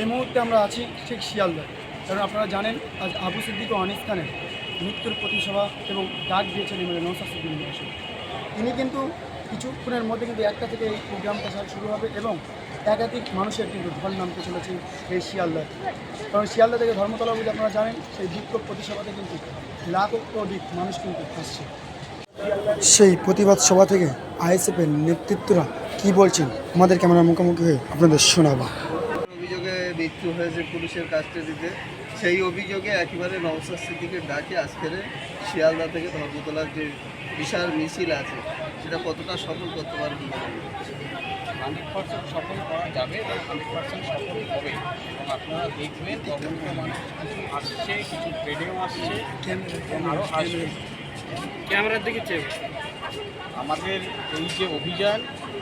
এই মুহূর্তে আমরা আছি ঠিক শিয়ালদায়। কারণ আপনারা জানেন, আজ আবু সিদ্দিক ও আনিস খানের মৃত্যুর প্রতিসভা এবং ডাক দিয়েছেন এমএলএ নৌসাদ সিদ্দিন মহাশয় তিনি কিন্তু কিছুক্ষণের মধ্যে কিন্তু একটা থেকে এই প্রোগ্রাম প্রোগ্রামটা শুরু হবে এবং একাধিক মানুষের কিন্তু ঢল নামতে চলেছে এই শিয়ালদায়। কারণ শিয়ালদা থেকে ধর্মতলা অবধি আপনারা জানেন, সেই বিক্ষোভ প্রতিসভাতে কিন্তু লাখ অধিক মানুষ কিন্তু আসছে সেই প্রতিবাদ সভা থেকে আইএসএফের নেতৃত্বরা কি বলছেন? আমাদের ক্যামেরার মুখোমুখি হয়ে আপনাদের শোনাবা। মৃত্যু হয়েছে পুলিশের দিতে সেই অভিযোগে একেবারে নওসাদ সিদ্দিকের ডাকে আজকের শিয়ালদা থেকে ধর্মতলার যে বিশাল মিছিল আছে সেটা কতটা সফল করতে পারবে? হান্ড্রেড পার্সেন্ট সফল করা যাবে হান্ড্রেড পার্সেন্ট সফল হবে। এবং আপনারা দেখবেন মানুষ কিছু আসছে কিছু আসছে আরও আসবে। ক্যামেরার দিকে চেয়ে আমাদের এই যে অভিযান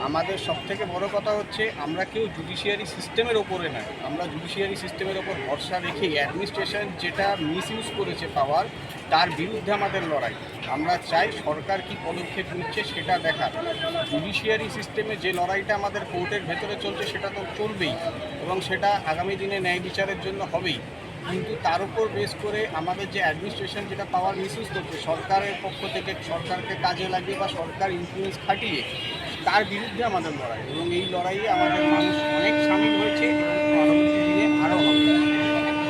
আমাদের সব থেকে বড় কথা হচ্ছে আমরা কেউ জুডিশিয়ারি সিস্টেমের ওপরে নয়। আমরা জুডিশিয়ারি সিস্টেমের ওপর ভরসা রেখে অ্যাডমিনিস্ট্রেশন যেটা মিস ইউজ করেছে পাওয়ার তার বিরুদ্ধে আমাদের লড়াই। আমরা চাই সরকার কি পদক্ষেপ নিচ্ছে সেটা দেখার। জুডিশিয়ারি সিস্টেমে যে লড়াইটা আমাদের কোর্টের ভেতরে চলছে সেটা তো চলবেই এবং সেটা আগামী দিনে ন্যায় বিচারের জন্য হবেই। কিন্তু তার উপর বেস করে আমাদের যে অ্যাডমিনিস্ট্রেশন যেটা পাওয়ার মিসইউজ করছে, সরকারের পক্ষ থেকে সরকারকে কাজে লাগিয়ে বা সরকার ইনফ্লুয়েন্স খাটিয়ে তার বিরুদ্ধে আমাদের লড়াই এবং এই লড়াইয়ে আমাদের মানুষ অনেক সামিল হয়েছে এবং পরবর্তী দিনে আরও হবে।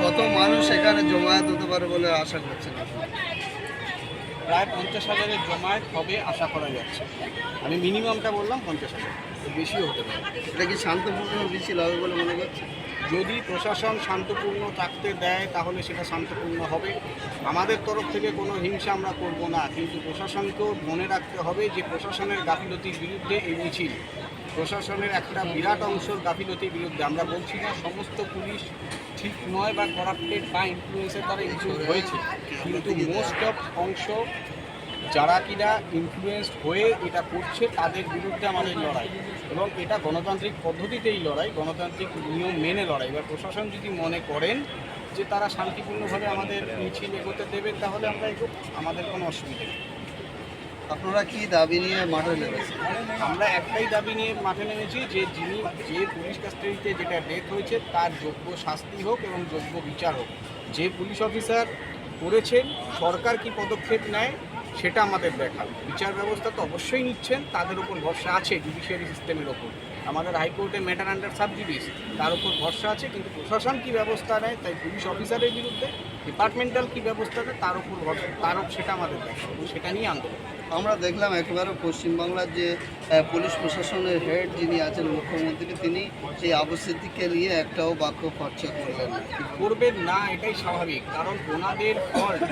কত মানুষ এখানে জমায়েত হতে পারে বলে আশা করছেন? প্রায় পঞ্চাশ হাজারের জমায়েত হবে আশা করা যাচ্ছে। আমি মিনিমামটা বললাম পঞ্চাশ হাজার। বেশিও হতে পারে। এটা কি শান্তপূর্ণ মিছিল হবে বলে মনে করছেন? যদি প্রশাসন শান্তপূর্ণ থাকতে দেয়, তাহলে সেটা শান্তপূর্ণ হবে। আমাদের তরফ থেকে কোনো হিংসা আমরা করব না, কিন্তু প্রশাসনকেও মনে রাখতে হবে যে প্রশাসনের গাফিলতির বিরুদ্ধে এই মিছিল। প্রশাসনের একটা বিরাট অংশের গাফিলতির বিরুদ্ধে। আমরা বলছি না, সমস্ত পুলিশ ঠিক নয় বা করাপ্টেড বা ইনফ্লুয়েন্সের দ্বারা ইনফ্লুয়েন্স হয়েছে। কিন্তু মোস্ট অফ অংশ যারা কিনা ইনফ্লুয়েন্স হয়ে এটা করছে তাদের বিরুদ্ধে আমাদের লড়াই। এবং এটা গণতান্ত্রিক পদ্ধতিতেই লড়াই গণতান্ত্রিক নিয়ম মেনে লড়াই। এবার প্রশাসন যদি মনে করেন যে তারা শান্তিপূর্ণভাবে আমাদের মিছিল এগোতে দেবেন তাহলে আমরা এগো আমাদের কোনো অসুবিধা নেই। আপনারা কি দাবি নিয়ে মাঠে নেমেছেন? আমরা একটাই দাবি নিয়ে মাঠে নেমেছি যে যিনি যে পুলিশ কাস্টাডিতে যেটা ডেথ হয়েছে তার যোগ্য শাস্তি হোক এবং যোগ্য বিচার হোক। যে পুলিশ অফিসার করেছেন সরকার কি পদক্ষেপ নেয়? সেটা আমাদের দেখার বিচার ব্যবস্থা তো অবশ্যই নিচ্ছেন, তাদের উপর ভরসা আছে জুডিশিয়ারি সিস্টেমের ওপর আমাদের হাইকোর্টে ম্যাটার আন্ডার সাব জুডিস তার উপর ভরসা আছে, কিন্তু প্রশাসন কী ব্যবস্থা নেয়, তাই পুলিশ অফিসারের বিরুদ্ধে ডিপার্টমেন্টাল কী ব্যবস্থা নেয়, তার উপর ভরসা, তার সেটা আমাদের দেখা। সেটা নিয়ে আন্দোলন। আমরা দেখলাম একেবারে পশ্চিমবাংলার যে পুলিশ প্রশাসনের হেড যিনি আছেন মুখ্যমন্ত্রী, তিনি সেই অবস্থিতিকে নিয়ে একটাও বাক্য খরচা করলেন করবেন না, এটাই স্বাভাবিক। কারণ ওনাদের ফল্ট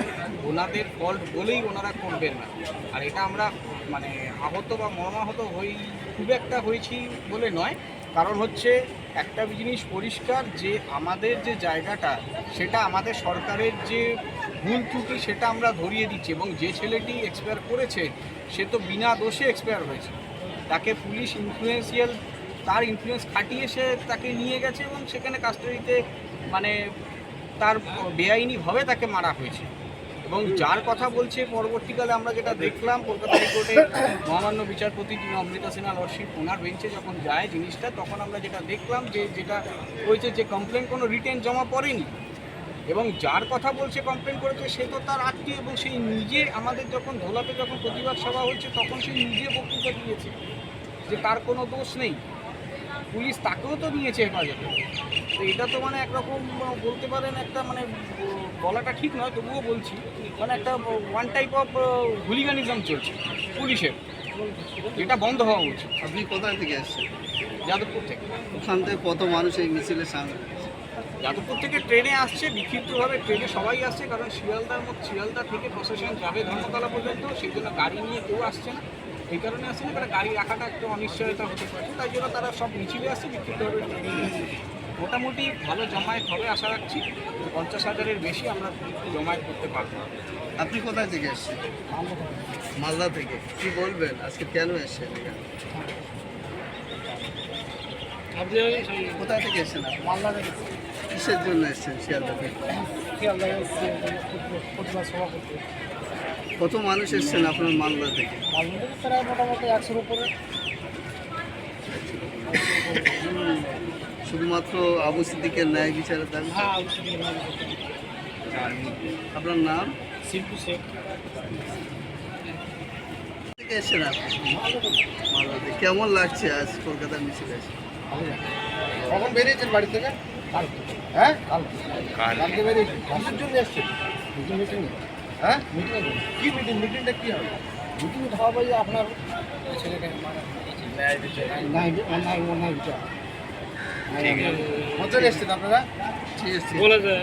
ওনাদের ফল্ট বলেই ওনারা করবেন না। আর এটা আমরা মানে আহত বা মর্মাহত হই, খুব একটা হয়েছি বলে নয়। কারণ হচ্ছে একটা জিনিস পরিষ্কার যে আমাদের যে জায়গাটা, সেটা আমাদের সরকারের যে ভুল ত্রুটি সেটা আমরা ধরিয়ে দিচ্ছি এবং যে ছেলেটি এক্সপায়ার করেছে, সে তো বিনা দোষে এক্সপায়ার হয়েছে। তাকে পুলিশ ইনফ্লুয়েন্সিয়াল তার ইনফ্লুয়েন্স খাটিয়ে সে তাকে নিয়ে গেছে এবং সেখানে কাস্টাডিতে মানে তার বেআইনিভাবে তাকে মারা হয়েছে। এবং যার কথা বলছে, পরবর্তীকালে আমরা যেটা দেখলাম, কলকাতা হাইকোর্টে মহামান্য বিচারপতি যিনি অমৃতা সিনহা লর্ডশিপ ওনার বেঞ্চে যখন যায় জিনিসটা, তখন আমরা যেটা দেখলাম যে যেটা হয়েছে যে কমপ্লেন কোনো রিটেন জমা পড়েনি। এবং যার কথা বলছে কমপ্লেন করেছে, সে তো তার আত্মীয় এবং সেই নিজে আমাদের যখন ধোলাতে যখন প্রতিবাদ সভা হচ্ছে, তখন সে নিজে বক্তৃতা দিয়েছে যে তার কোনো দোষ নেই। পুলিশ তাকেও তো নিয়েছে হেফাজতে। তো এটা তো মানে একরকম বলতে পারেন একটা মানে বলাটা ঠিক নয় তবুও বলছি মানে একটা ওয়ান টাইপ অফ হুলিগানিজম চলছে পুলিশের। এটা বন্ধ হওয়া উচিত। আপনি কোথায় থেকে এসেছেন? যাদবপুর থেকে। ওখান থেকে কত মানুষ এই মিছিলের সামনে যাদবপুর থেকে ট্রেনে আসছে বিক্ষিপ্তভাবে ট্রেনে সবাই আসছে কারণ শিয়ালদার মধ্যে শিয়ালদা থেকে প্রশাসন যাবে ধর্মতলা পর্যন্ত সেই জন্য গাড়ি নিয়ে কেউ আসছে না। এই কারণে আসছে না কারণ গাড়ি রাখাটা একটু অনিশ্চয়তা হতে পারে। তাই জন্য তারা সব মিছিলে আসছে বিক্ষিপ্তভাবে ট্রেনে আসছে। মোটামুটি ভালো জমায়েত হবে আশা রাখছি। পঞ্চাশ হাজারের বেশি আমরা জমায়েত করতে পারব আপনি কোথায় থেকে এসেছেন? মালদা থেকে। কি বলবেন? আজকে কেন এসছেন আপনি কোথায় থেকে এসেছেন? মালদা থেকে। কিসের জন্য এসেছেন শিয়ালদা থেকে কত মানুষ এসেছেন আপনার মালদা থেকে? মালদা থেকে প্রায় মোটামুটি একশোর উপরে। শুধুমাত্র আবু সিদ্দিকের ন্যায় বিচারের দাবি? হ্যাঁ আপনার নাম? শিল্পু শেখ। থেকে এসেছেন আপনি কেমন লাগছে আজ কলকাতার মিছিল আছে কখন বেরিয়েছেন বাড়ি থেকে? হ্যাঁ? কালকে বেরিয়েছেন? কিসের জন্য এসছেন? মিটিং মিটিং হ্যাঁ? মিটিং কি মিটিং? মিটিংটা কি হবে? মিটিং হবে আপনার ছেলেকে ন্যায় বিচার। ন্যায় ন্যায় ন্যায় আছে। কজন এসছেন আপনারা? ঠিক আছে। ঠিক আছে।